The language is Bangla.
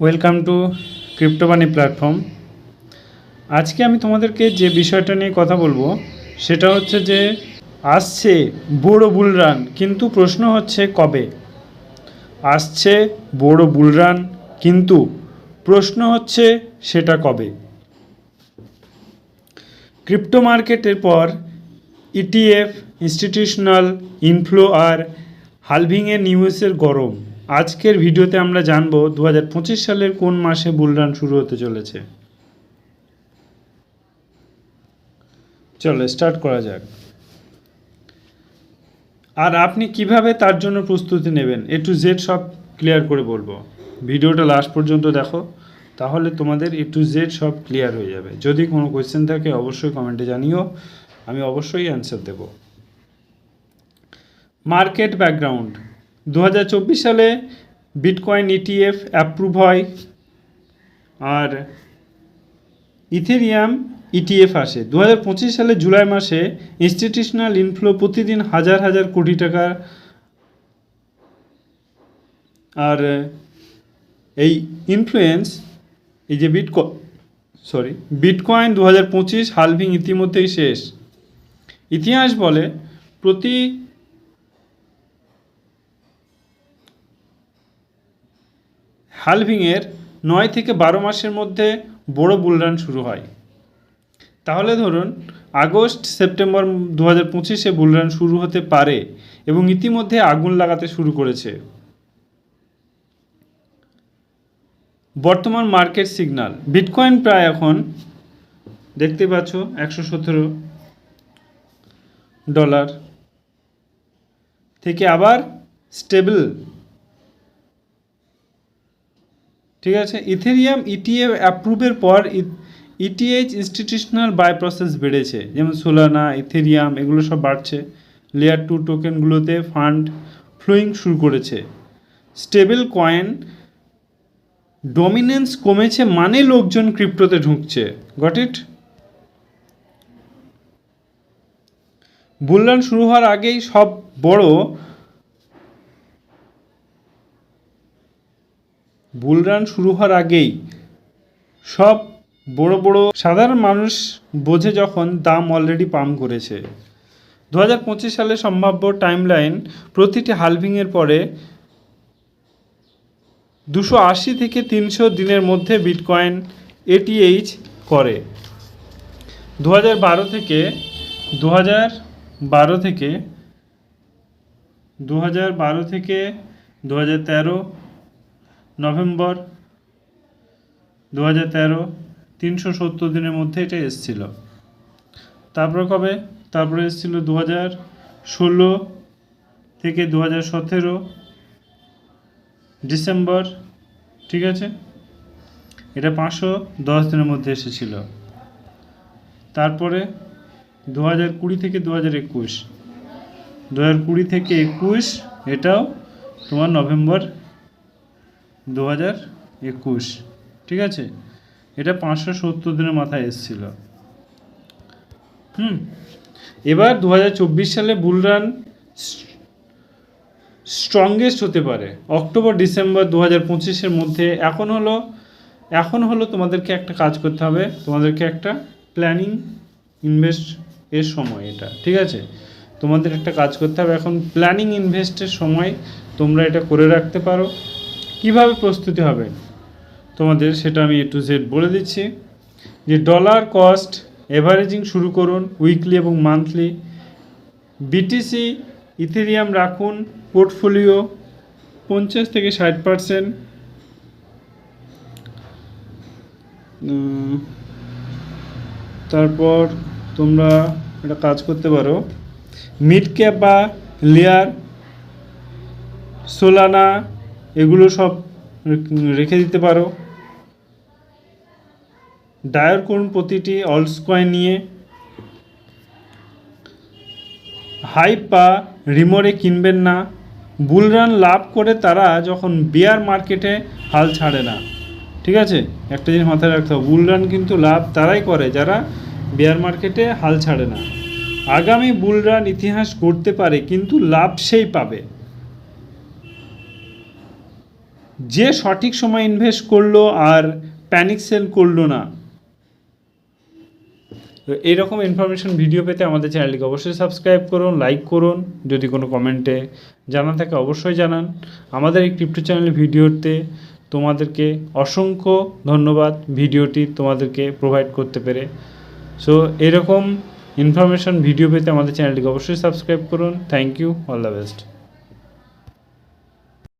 ওয়েলকাম টু ক্রিপ্টোবানি প্ল্যাটফর্ম আজকে আমি তোমাদেরকে যে বিষয়টা নিয়ে কথা বলব, সেটা হচ্ছে যে আসছে বড় বুল রান কিন্তু প্রশ্ন হচ্ছে কবে? আসছে বড় বুল রান কিন্তু প্রশ্ন হচ্ছে সেটা কবে? ক্রিপ্টো মার্কেটের পর ইটিএফ ইনস্টিটিউশনাল ইনফ্লো আর হালভিংয়ের নিউজের গরম। আজকের ভিডিওতে আমরা জানব দু সালের কোন মাসে বুলরান শুরু হতে চলেছে। চলো স্টার্ট করা যাক। আর আপনি কীভাবে তার জন্য প্রস্তুতি নেবেন এ টু জেড সব ক্লিয়ার করে বলব। ভিডিওটা লাস্ট পর্যন্ত দেখো, তাহলে তোমাদের এ টু জেড সব ক্লিয়ার হয়ে যাবে। যদি কোনো কোয়েশ্চেন থাকে, অবশ্যই কমেন্টে জানিও, আমি অবশ্যই অ্যান্সার দেব। মার্কেট ব্যাকগ্রাউন্ড দু হাজার চব্বিশ সালে বিটকয়েন ইটিএফ অ্যাপ্রুভ হয় আর ইথেরিয়াম ইটিএফ আসে। দু হাজার পঁচিশ সালে জুলাই মাসে ইনস্টিটিউশনাল ইনফ্লো প্রতিদিন হাজার হাজার কোটি টাকা আর এই ইনফ্লুয়েন্স এই যে বিটক সরি বিটকয়েন দু হাজার পঁচিশ হালভিং ইতিমধ্যেই শেষ। ইতিহাস বলে প্রতি হালভিংয়ের নয় থেকে বারো মাসের মধ্যে বড় বুলরান শুরু হয়। তাহলে ধরুন, আগস্ট, সেপ্টেম্বর দু হাজার পঁচিশে বুলরান শুরু হতে পারে এবং ইতিমধ্যে আগুন লাগাতে শুরু করেছে। বর্তমান মার্কেট সিগন্যাল বিটকয়েন প্রায় এখন দেখতে পাচ্ছ একশো সতেরো ডলার থেকে আবার স্টেবল ঠিক আছে? ইথেরিয়াম ইটিএ অ্যাপ্রুভের পর ইটিএইচ ইনস্টিটিউশনাল বাই প্রসেস বেড়েছে। যেমন সোলানা ইথেরিয়াম এগুলো সব বাড়ছে। লেয়ার টু টোকেনগুলোতে ফান্ড ফ্লোয়িং শুরু করেছে। স্টেবল কয়েন ডমিনেন্স কমেছে মানে লোকজন ক্রিপ্টোতে ঢুকছে। গট ইট বুলরান শুরু হওয়ার আগেই সব বড় বুলরান শুরু হওয়ার আগেই সব বড় বড় সাধারণ মানুষ বোঝে যখন দাম অলরেডি পাম্প করেছে। দু হাজার পঁচিশ সালে সম্ভাব্য টাইমলাইন প্রতিটি হালভিংয়ের পরে দুশো আশি থেকে তিনশো দিনের মধ্যে বিটকয়েন এটিএইচ করে। দু হাজার বারো থেকে দু হাজার বারো থেকে দু বারো থেকে দু তেরো নভেম্বর দু হাজার তেরো, তিনশো সত্তর দিনের মধ্যে এটা এসছিল। তারপরে কবে? তারপরে এসছিল দু হাজার ষোলো থেকে দু হাজার সতেরো ডিসেম্বর, ঠিক আছে? এটা পাঁচশো দশ দিনের মধ্যে এসেছিল। তারপরে দু হাজার কুড়ি থেকে দু হাজার একুশ। দু হাজার কুড়ি থেকে একুশ, এটাও তোমার নভেম্বর দু হাজার একুশ। ঠিক আছে? এটা পাঁচশো সত্তর দিনের মাথায় এসেছিল। হুম? এবার দু হাজার চব্বিশ সালে বুলরান স্ট্রংগেস্ট হতে পারে। অক্টোবর, ডিসেম্বর দু হাজার পঁচিশের মধ্যে। এখন হলো এখন হলো তোমাদেরকে একটা কাজ করতে হবে। তোমাদেরকে একটা প্ল্যানিং ইনভেস্ট এর সময় এটা। ঠিক আছে? তোমাদের একটা কাজ করতে হবে। এখন প্ল্যানিং ইনভেস্টের সময় তোমরা এটা করে রাখতে পারো। কীভাবে প্রস্তুতি হবে? তোমাদের সেটা আমি এ টু জেড বলে দিচ্ছি। যে ডলার কস্ট এভারেজিং শুরু করুন উইকলি এবং মান্থলি বিটিসি ইথেরিয়াম রাখুন পোর্টফোলিও পঞ্চাশ থেকে ষাট পারসেন্ট তারপর তোমরা একটা কাজ করতে পারো। মিড ক্যাপ বা লেয়ার সোলানা এগুলো সব রেখে দিতে পারো। ডায়ার করুন প্রতিটি কয়েন নিয়ে হাইপ বা রিমোরে কিনবেন না। বুলরান লাভ করে তারা যখন বিয়ার মার্কেটে হাল ছাড়ে না। ঠিক আছে? একটা জিনিস মাথায় রাখতে হবে বুলরান কিন্তু লাভ তারাই করে যারা বিয়ার মার্কেটে হাল ছাড়ে না। আগামী বুলরান ইতিহাস করতে পারে, কিন্তু লাভ সেই পাবে। যে সঠিক সময় ইনভেস্ট করল আর প্যানিক সেল করল না। তো এইরকম ইনফরমেশন ভিডিও পেতে আমাদের চ্যানেলটিকে অবশ্যই সাবস্ক্রাইব করুন লাইক করুন, যদি কোনো কমেন্টে জানা থাকে অবশ্যই জানান। আমাদের এই ক্রিপ্টো চ্যানেল ভিডিওতে তোমাদেরকে অসংখ্য ধন্যবাদ ভিডিওটি তোমাদেরকে প্রোভাইড করতে পেরে। সো এরকম ইনফরমেশন ভিডিও পেতে আমাদের চ্যানেলটিকে অবশ্যই সাবস্ক্রাইব করুন। Thank you all the best